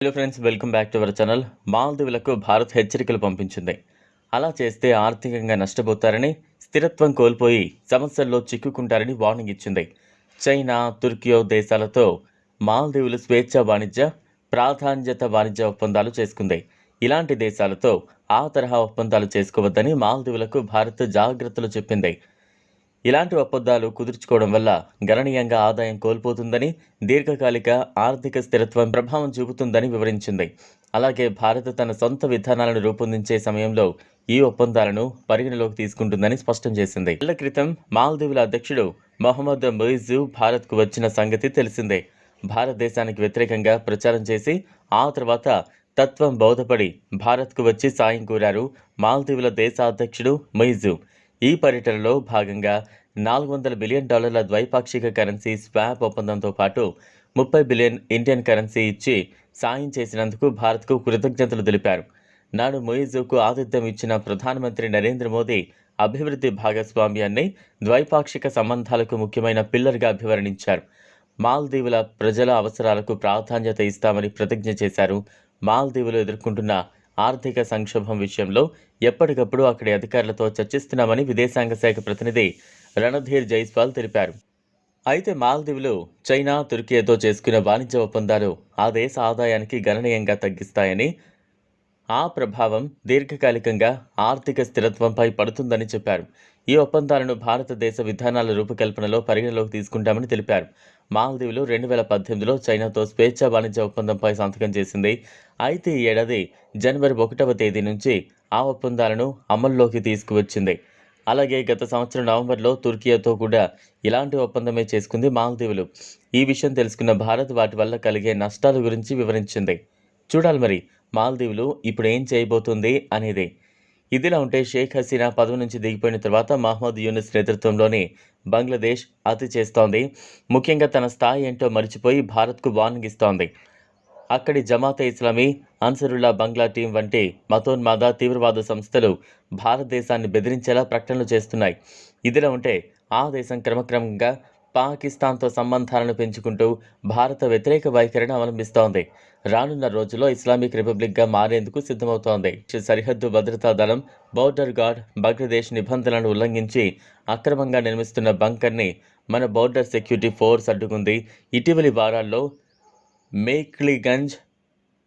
Hello friends welcome back to our channel మాల్దీవులకు Bharat హెచ్చరికలు పంపించింది. అలా చేస్తే ఆర్థికంగా నష్టపోతారని స్థిరత్వం కోల్పోయి సమస్యల్లో చిక్కుకుంటారని వార్నింగ్ ఇచ్చింది. చైనా తుర్కియో దేశాలతో మాల్దీవులు స్వేచ్ఛ వాణిజ్య ప్రాధాన్యత వాణిజ్య ఒప్పందాలు చేసుకుంది. ఇలాంటి దేశాలతో ఆ తరహా ఒప్పందాలు చేసుకోవద్దని మాల్దీవులకు భారత్ జాగ్రత్తలు చెప్పింది. ఇలాంటి ఒప్పందాలు కుదుర్చుకోవడం వల్ల గణనీయంగా ఆదాయం కోల్పోతుందని దీర్ఘకాలిక ఆర్థిక స్థిరత్వం ప్రభావం చూపుతుందని వివరించింది. అలాగే భారత్ తన సొంత విధానాలను రూపొందించే సమయంలో ఈ ఒప్పందాలను పరిగణలోకి తీసుకుంటుందని స్పష్టం చేసింది. ఇళ్ళ క్రితం మాల్దీవుల అధ్యక్షుడు మొహమ్మద్ మొయిజు భారత్కు వచ్చిన సంగతి తెలిసిందే. భారతదేశానికి వ్యతిరేకంగా ప్రచారం చేసి ఆ తర్వాత తత్వం బోధపడి భారత్కు వచ్చి సాయం కోరారు మాల్దీవుల దేశ అధ్యక్షుడు మొయిజు. ఈ పర్యటనలో భాగంగా నాలుగు వందల బిలియన్ డాలర్ల ద్వైపాక్షిక కరెన్సీ స్వాప్ ఒప్పందంతో పాటు ముప్పై బిలియన్ ఇండియన్ కరెన్సీ ఇచ్చి సాయం చేసినందుకు భారత్కు కృతజ్ఞతలు తెలిపారు. నాడు మొయిజుకు ఆతిథ్యం ఇచ్చిన ప్రధానమంత్రి నరేంద్ర మోదీ అభివృద్ధి భాగస్వామ్యాన్ని ద్వైపాక్షిక సంబంధాలకు ముఖ్యమైన పిల్లర్గా అభివర్ణించారు. మాల్దీవుల ప్రజల అవసరాలకు ప్రాధాన్యత ఇస్తామని ప్రతిజ్ఞ చేశారు. మాల్దీవులు ఎదుర్కొంటున్న ఆర్థిక సంక్షోభం విషయంలో ఎప్పటికప్పుడు అక్కడి అధికారులతో చర్చిస్తున్నామని విదేశాంగ శాఖ ప్రతినిధి రణధీర్ జైస్వాల్ తెలిపారు. అయితే మాల్దీవులు చైనా తుర్కియాతో చేసుకున్న వాణిజ్య ఒప్పందాలు ఆ దేశ ఆదాయానికి గణనీయంగా తగ్గిస్తాయని ఆ ప్రభావం దీర్ఘకాలికంగా ఆర్థిక స్థిరత్వంపై పడుతుందని చెప్పారు. ఈ ఒప్పందాలను భారతదేశ విధానాల రూపకల్పనలో పరిగణలోకి తీసుకుంటామని తెలిపారు. మాల్దీవులు రెండు వేల పద్దెనిమిదిలో చైనాతో స్వేచ్ఛ వాణిజ్య ఒప్పందంపై సంతకం చేసింది. అయితే ఈ ఏడాది జనవరి ఒకటవ తేదీ నుంచి ఆ ఒప్పందాలను అమల్లోకి తీసుకువచ్చింది. అలాగే గత సంవత్సరం నవంబర్లో తుర్కియాతో కూడా ఇలాంటి ఒప్పందమే చేసుకుంది మాల్దీవులు. ఈ విషయం తెలుసుకున్న భారత్ వాటి వల్ల కలిగే నష్టాల గురించి వివరించింది. చూడాలి మరి మాల్దీవులు ఇప్పుడు ఏం చేయబోతుంది అనేది. ఇదిలా ఉంటే షేక్ హసీనా పదవి నుంచి దిగిపోయిన తర్వాత మహమ్మద్ యూనిస్ నేతృత్వంలోని బంగ్లాదేశ్ అతి చేస్తోంది. ముఖ్యంగా తన స్థాయి ఏంటో మర్చిపోయి భారత్కు వార్నింగ్ ఇస్తోంది అక్కడి జమాతే ఇస్లామీ అన్సరుల్లా బంగ్లా టీం వంటి మతోన్మాద తీవ్రవాద సంస్థలు భారతదేశాన్ని బెదిరించేలా ప్రకటనలు చేస్తున్నాయి. ఇదిలా ఉంటే ఆ దేశం క్రమక్రమంగా పాకిస్తాన్తో సంబంధాలను పెంచుకుంటూ భారత వ్యతిరేక వైఖరిని అవలంబిస్తోంది. రానున్న రోజుల్లో ఇస్లామిక్ రిపబ్లిక్గా మారేందుకు సిద్ధమవుతోంది. సరిహద్దు భద్రతా దళం బోర్డర్ గార్డ్ బంగ్లాదేశ్ నిబంధనలను ఉల్లంఘించి అక్రమంగా నిర్మిస్తున్న బంకర్ని మన బోర్డర్ సెక్యూరిటీ ఫోర్స్ అడ్డుకుంది. ఇటీవలి వారాల్లో మేక్లీగంజ్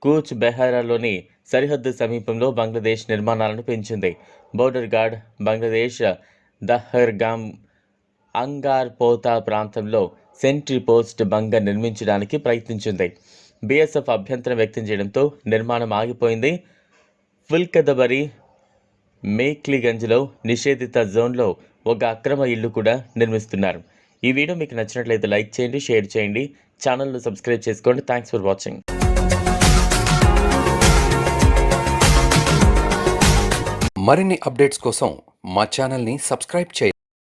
కూచ్ బెహారాలోని సరిహద్దు సమీపంలో బంగ్లాదేశ్ నిర్మాణాలను పెంచింది. Border guard Bangladesh Dahagram Angarpota ప్రాంతంలో సెంట్రీ పోస్ట్ బంగ నిర్మించడానికి ప్రయత్నించింది. బీఎస్ఎఫ్ అభ్యంతరం వ్యక్తం చేయడంతో నిర్మాణం ఆగిపోయింది. ఫుల్కదబరి మేక్లీగంజ్లో నిషేధిత జోన్లో ఒక అక్రమ ఇల్లు కూడా నిర్మిస్తున్నారు. ఈ వీడియో మీకు నచ్చినట్లయితే లైక్ చేయండి షేర్ చేయండి. ఛానల్ను సబ్స్క్రైబ్ చేసుకోండి. Thanks for watching. మరిన్ని అప్డేట్స్ కోసం మా ఛానల్ని సబ్స్క్రైబ్ చేయండి.